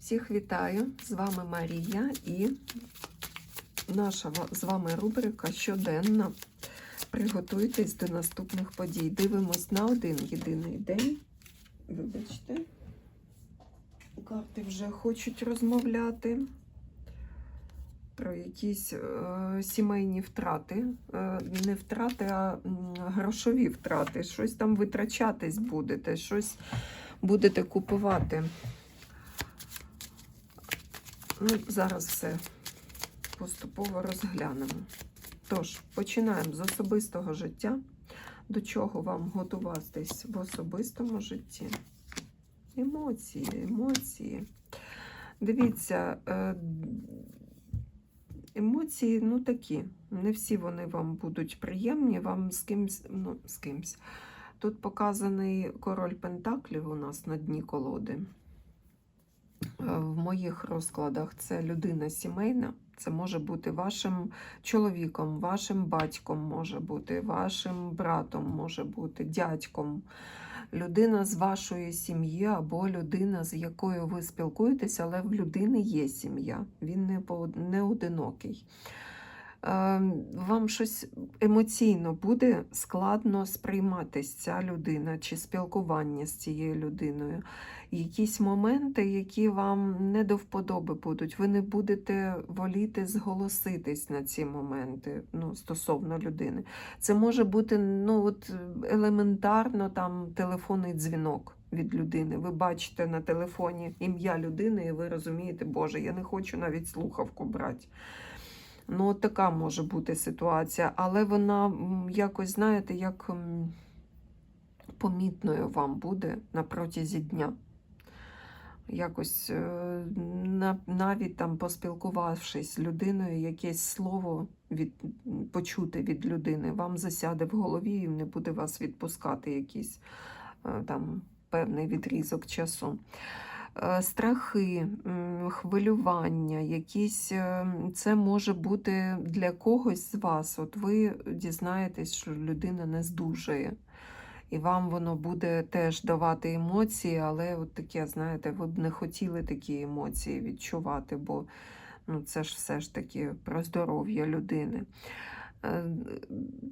Всіх вітаю! З вами Марія і наша з вами рубрика щоденна. Приготуйтесь до наступних подій. Дивимось на один єдиний день. Вибачте, карти вже хочуть розмовляти про якісь е, сімейні втрати. Е, не втрати, а грошові втрати. Щось там витрачатись будете, щось будете купувати. Ну, зараз все поступово розглянемо. Тож, починаємо з особистого життя. До чого вам готуватись в особистому житті? Емоції, емоції. Дивіться, е, емоції, ну такі. Не всі вони вам будуть приємні, вам з кимсь, ну, з кимсь. Тут показаний король Пентаклів у нас на дні колоди. В моїх розкладах це людина сімейна. Це може бути вашим чоловіком, вашим батьком, може бути, вашим братом, може бути, дядьком, людина з вашої сім'ї або людина, з якою ви спілкуєтеся, але в людини є сім'я. Він не, по- не одинокий. Е, Вам щось емоційно буде складно сприйматись ця людина чи спілкування з цією людиною якісь моменти, які вам не до вподоби будуть. Ви не будете воліти зголоситись на ці моменти ну, стосовно людини. Це може бути ну, от, елементарно там телефонний дзвінок. Від людини. Ви бачите на телефоні ім'я людини, і ви розумієте, Боже, я не хочу навіть слухавку брати. Ну, от така може бути ситуація, але вона якось, знаєте, як помітною вам буде на протязі дня якось е, навіть там поспілкувавшись з людиною, якесь слово від, почути від людини, вам засяде в голові і не буде вас відпускати якийсь е, там певний відрізок часу. Е, Страхи, хвилювання, якісь е, це може бути для когось з вас. От ви дізнаєтесь, що людина не здужує. І вам воно буде теж давати емоції, але от таке, знаєте, ви б не хотіли такі емоції відчувати, бо ну, це ж все ж таки про здоров'я людини. Е,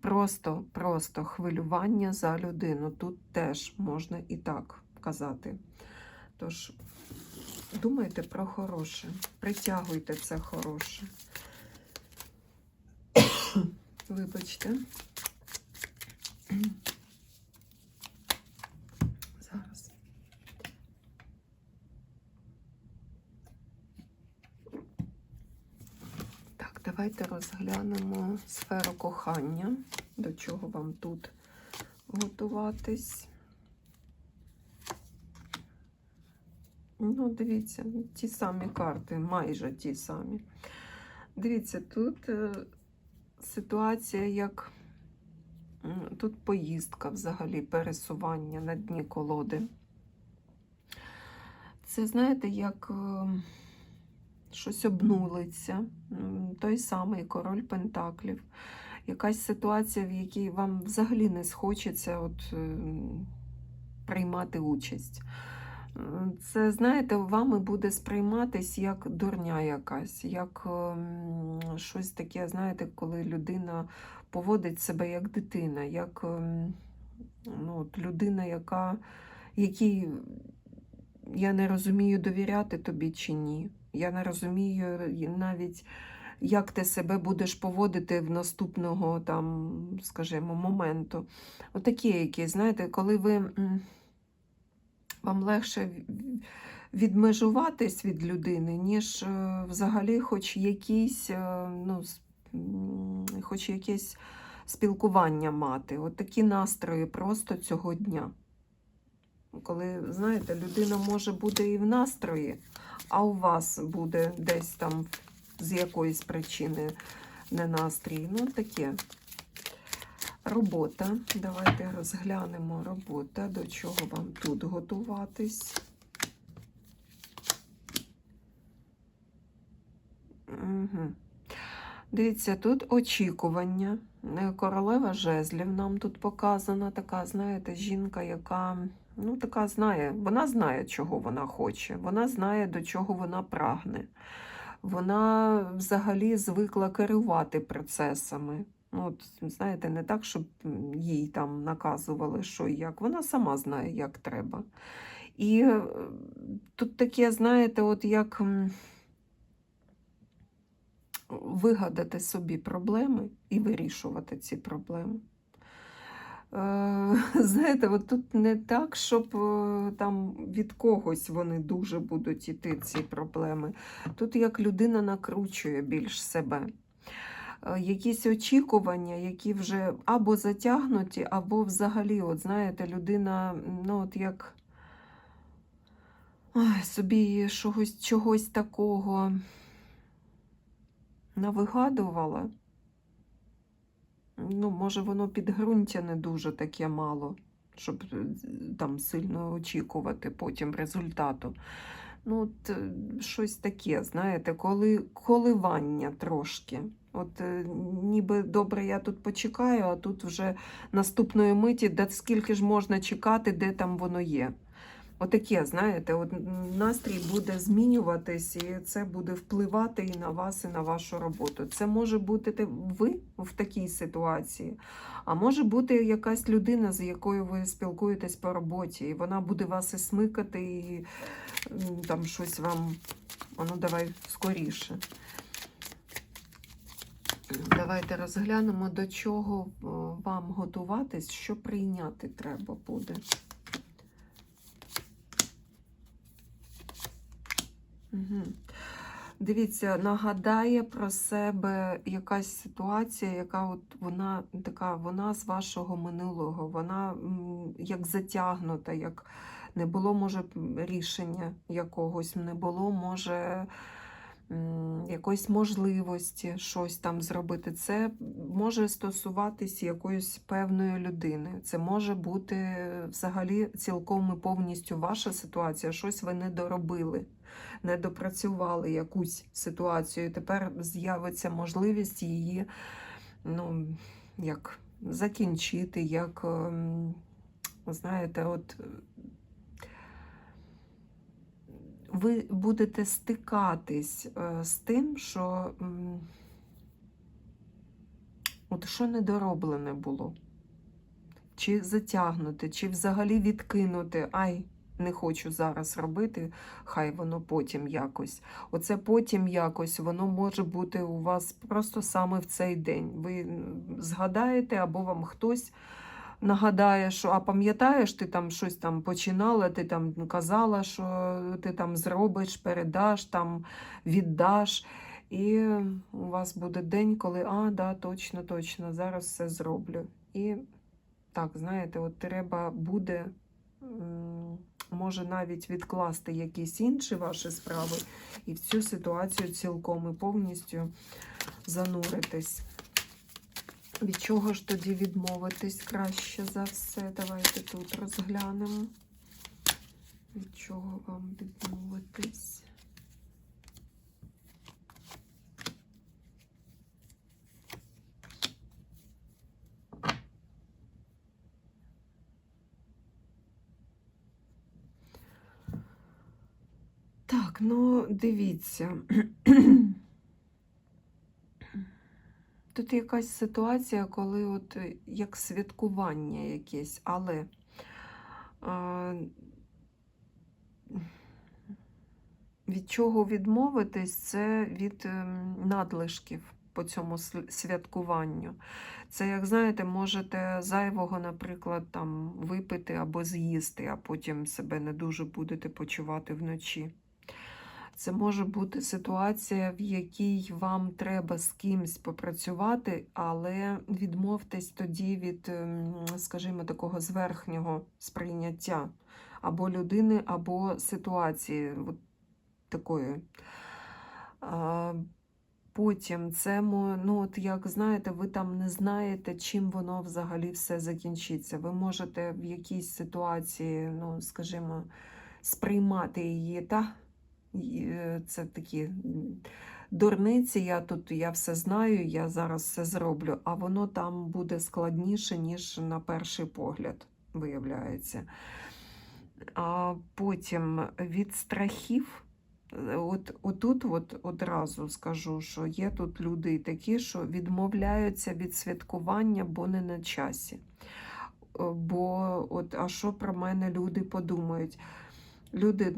Просто, просто хвилювання за людину. Тут теж можна і так казати. Тож, думайте про хороше, притягуйте це хороше. Вибачте. Зараз. Так, давайте розглянемо сферу кохання. До чого вам тут готуватись. Ну, дивіться, ті самі карти, майже ті самі. Дивіться, тут е, ситуація як тут поїздка взагалі, пересування на дні колоди. Це, знаєте, як е, щось обнулиться, той самий король Пентаклів. Якась ситуація, в якій вам взагалі не схочеться от, приймати участь. Це, знаєте, вами буде сприйматись як дурня якась, як ем, щось таке, знаєте, коли людина поводить себе як дитина, як ем, ну, от людина, яка, якій я не розумію, довіряти тобі чи ні. Я не розумію навіть, як ти себе будеш поводити в наступного там, скажімо, моменту. Отакі якісь, знаєте, коли ви. Вам легше відмежуватись від людини, ніж е, взагалі хоч якісь, е, ну, хоч якесь спілкування мати. От такі настрої просто цього дня. Коли, знаєте, людина може бути і в настрої, а у вас буде десь там з якоїсь причини не настрій. Ну, таке. Робота. Давайте розглянемо робота, до чого вам тут готуватись. Угу. Дивіться, тут очікування. Е, Королева жезлів нам тут показана, така, знаєте, жінка, яка Ну, така знає, вона знає, чого вона хоче, вона знає, до чого вона прагне. Вона взагалі звикла керувати процесами. Ну, от, знаєте, не так, щоб їй там наказували, що і як. Вона сама знає, як треба. І е, тут таке, знаєте, от як вигадати собі проблеми і вирішувати ці проблеми. Е, Знаєте, от тут не так, щоб е, там від когось вони дуже будуть іти, ці проблеми. Тут як людина накручує більш себе. Е, Якісь очікування, які вже або затягнуті, або взагалі, от знаєте, людина, ну от як собі чогось, чогось такого навигадувала. Ну, може, воно підґрунтя не дуже таке мало, щоб е, там сильно очікувати потім результату. Ну, от, е, щось таке, знаєте, коли коливання трошки. От е, ніби добре, я тут почекаю, а тут вже наступної миті, де скільки ж можна чекати, де там воно є. Отаке, знаєте, от настрій буде змінюватись, і це буде впливати і на вас, і на вашу роботу. Це може бути ви в такій ситуації, а може бути якась людина, з якою ви спілкуєтесь по роботі, і вона буде вас і смикати, і там щось вам. Ну, давай скоріше. Давайте розглянемо, до чого е, вам готуватись, що прийняти треба буде. Угу. Дивіться, нагадає про себе якась ситуація, яка от вона така, вона з вашого минулого, вона як затягнута, як не було, може, рішення якогось, не було, може, якоїсь можливості щось там зробити. Це може стосуватись якоїсь певної людини. Це може бути взагалі цілком і повністю ваша ситуація, щось ви не доробили не допрацювали якусь ситуацію, і тепер з'явиться можливість її, ну, як закінчити, як, ем, знаєте, от е, ви будете стикатись е, з тим, що от що недороблене було. Чи затягнути, чи взагалі відкинути. Ай, не хочу зараз робити, хай воно потім якось. Оце потім якось воно може бути у вас просто саме в цей день. Ви згадаєте, або вам хтось нагадає, що а пам'ятаєш, ти там щось там починала, ти там казала, що ти там зробиш, передаш, там віддаш. І у вас буде день, коли а, да, точно, точно, зараз все зроблю. І так, знаєте, от треба буде може навіть відкласти якісь інші ваші справи і в цю ситуацію цілком і повністю зануритись. Від чого ж тоді відмовитись краще за все? Давайте тут розглянемо. Від чого вам відмовитись? Так, ну дивіться. Тут якась ситуація, коли от е, як святкування якесь, але а, від чого відмовитись, це від ем, надлишків по цьому святкуванню. Це, як знаєте, можете зайвого, наприклад, там випити або з'їсти, а потім себе не дуже будете почувати вночі. Це може бути ситуація, в якій вам треба з кимсь попрацювати, але відмовтесь тоді від, ем, скажімо, такого зверхнього сприйняття або людини, або ситуації от такої. Потім це ну, от як знаєте, ви там не знаєте, чим воно взагалі все закінчиться. Ви можете в якійсь ситуації, ну, скажімо, сприймати її, та це такі дурниці, я тут я все знаю, я зараз все зроблю, а воно там буде складніше, ніж на перший погляд, виявляється. А потім від страхів. е, От, отут от одразу скажу, що є тут люди такі, що відмовляються від святкування, бо не на часі. Е, Бо от, а що про мене люди подумають? Люди,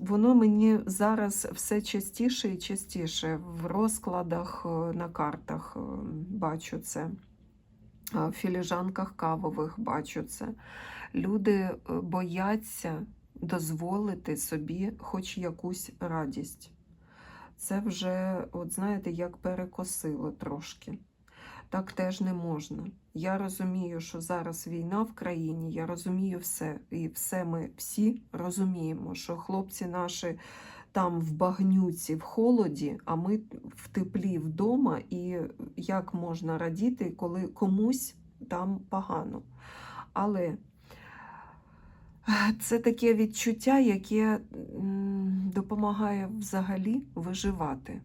воно мені зараз все частіше і частіше в розкладах е, на картах е, бачу це, в філіжанках кавових бачу це. Люди е, бояться дозволити собі хоч якусь радість. Це вже, от знаєте, як перекосило трошки. Так теж не можна. Я розумію, що зараз війна в країні, я розумію все. І все ми всі розуміємо, що хлопці наші там в багнюці, в холоді, а ми в теплі вдома, і як можна радіти, коли комусь там погано. Але це таке відчуття, яке допомагає взагалі виживати.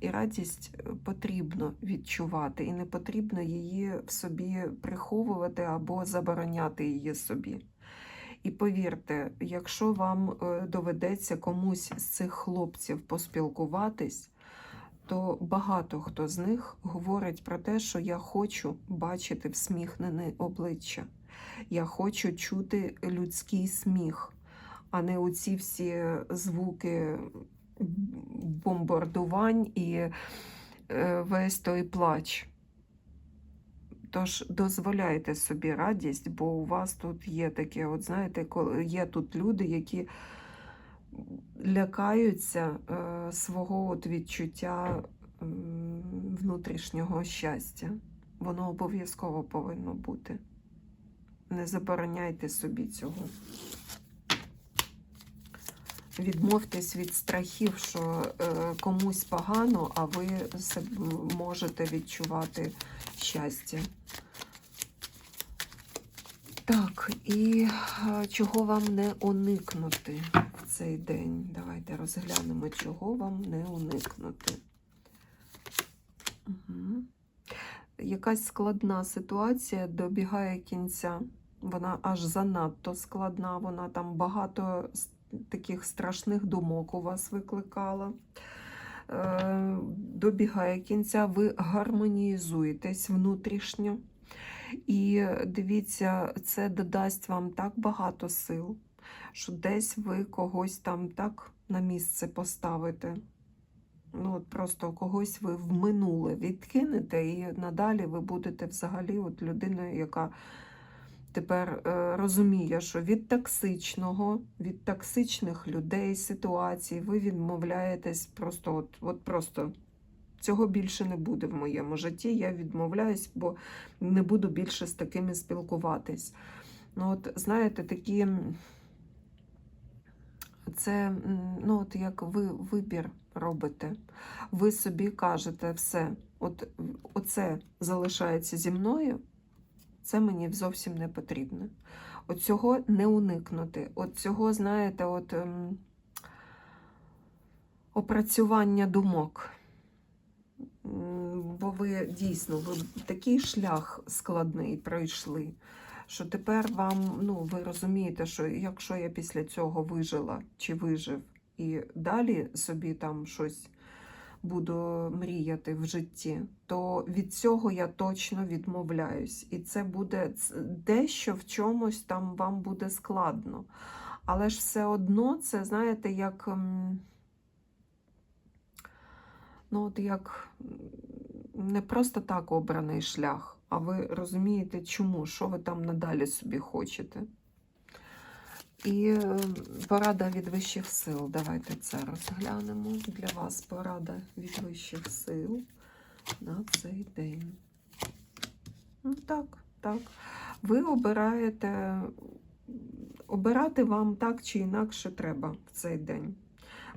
І радість е, потрібно відчувати, і не потрібно її в собі приховувати або забороняти її собі. І повірте, якщо вам е, доведеться комусь з цих хлопців поспілкуватись, то багато хто з них говорить про те, що я хочу бачити всміхнене обличчя. Я хочу чути людський сміх, а не оці всі звуки бомбардувань і е, весь той плач. Тож дозволяйте собі радість, бо у вас тут є таке, от знаєте, є тут люди, які лякаються е, свого от відчуття внутрішнього щастя. Воно обов'язково повинно бути. Не забороняйте собі цього. Відмовтесь від страхів, що е, комусь погано, а ви можете відчувати щастя. Так, і е, чого вам не уникнути в цей день? Давайте розглянемо, чого вам не уникнути. Угу. Якась складна ситуація добігає кінця. Вона аж занадто складна, вона там багато таких страшних думок у вас викликала. Е, добігає кінця, ви гармонізуєтесь внутрішньо. І дивіться, це додасть вам так багато сил, що десь ви когось там так на місце поставите. Ну, от просто когось ви в минуле відкинете, і надалі ви будете взагалі от людиною, яка тепер е, розуміє, що від токсичного, від токсичних людей, ситуацій ви відмовляєтесь просто, от, от просто цього більше не буде в моєму житті. Я відмовляюсь, бо не буду більше з такими спілкуватись. Ну, от, знаєте, такі. Це ну, от як ви вибір робите. Ви собі кажете все, от оце залишається зі мною, це мені зовсім не потрібно. От цього не уникнути. От цього, знаєте, от ем, опрацювання думок. Бо ви дійсно ви такий шлях складний пройшли, що тепер вам, ну, ви розумієте, що якщо я після цього вижила чи вижив, і далі собі там щось буду мріяти в житті, то від цього я точно відмовляюсь. І це буде дещо в чомусь там вам буде складно. Але ж все одно це, знаєте, як. Ну, от як не просто так обраний шлях, а ви розумієте, чому, що ви там надалі собі хочете. І е, порада від вищих сил. Давайте це розглянемо. Для вас порада від вищих сил на цей день. Ну, так, так. Ви обираєте, обирати вам так чи інакше треба в цей день.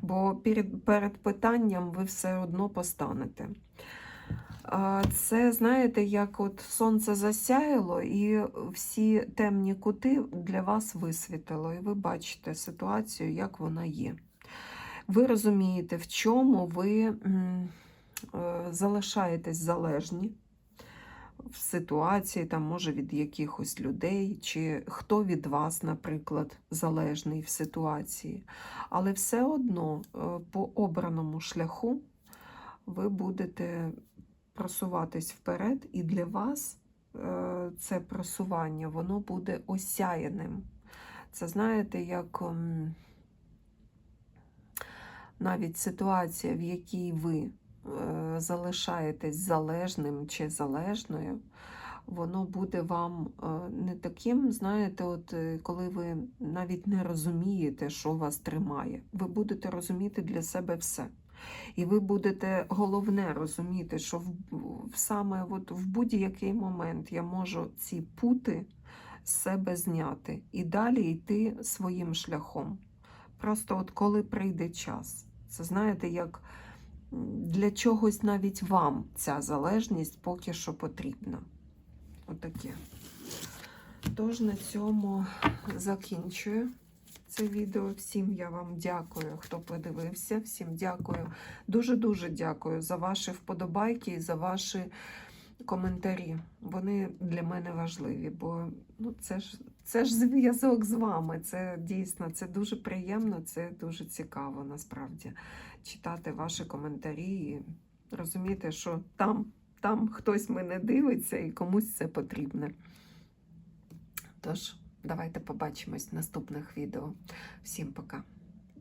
Бо перед, перед питанням ви все одно постанете. Це, знаєте, як от сонце засяяло, і всі темні кути для вас висвітило, і ви бачите ситуацію, як вона є. Ви розумієте, в чому ви е, залишаєтесь залежні. в ситуації, там, може, від якихось людей, чи хто від вас, наприклад, залежний в ситуації. Але все одно е, по обраному шляху ви будете просуватись вперед, і для вас е, це просування воно буде осяяним. Це знаєте, як ем, навіть ситуація, в якій ви е, залишаєтесь залежним чи залежною, воно буде вам е, не таким, знаєте, от коли ви навіть не розумієте, що вас тримає. Ви будете розуміти для себе все. І ви будете головне розуміти, що в, саме от в будь-який момент я можу ці пути з себе зняти і далі йти своїм шляхом. Просто от коли прийде час. Це знаєте, як для чогось навіть вам ця залежність поки що потрібна. Отаке. Тож на цьому закінчую це відео. Всім я вам дякую, хто подивився. Всім дякую. Дуже-дуже дякую за ваші вподобайки і за ваші коментарі. Вони для мене важливі, бо ну, це ж це ж зв'язок з вами. Це дійсно це дуже приємно, це дуже цікаво насправді читати ваші коментарі і розуміти, що там, там хтось мене дивиться і комусь це потрібне. Тож, давайте побачимось в наступних відео. Всім пока.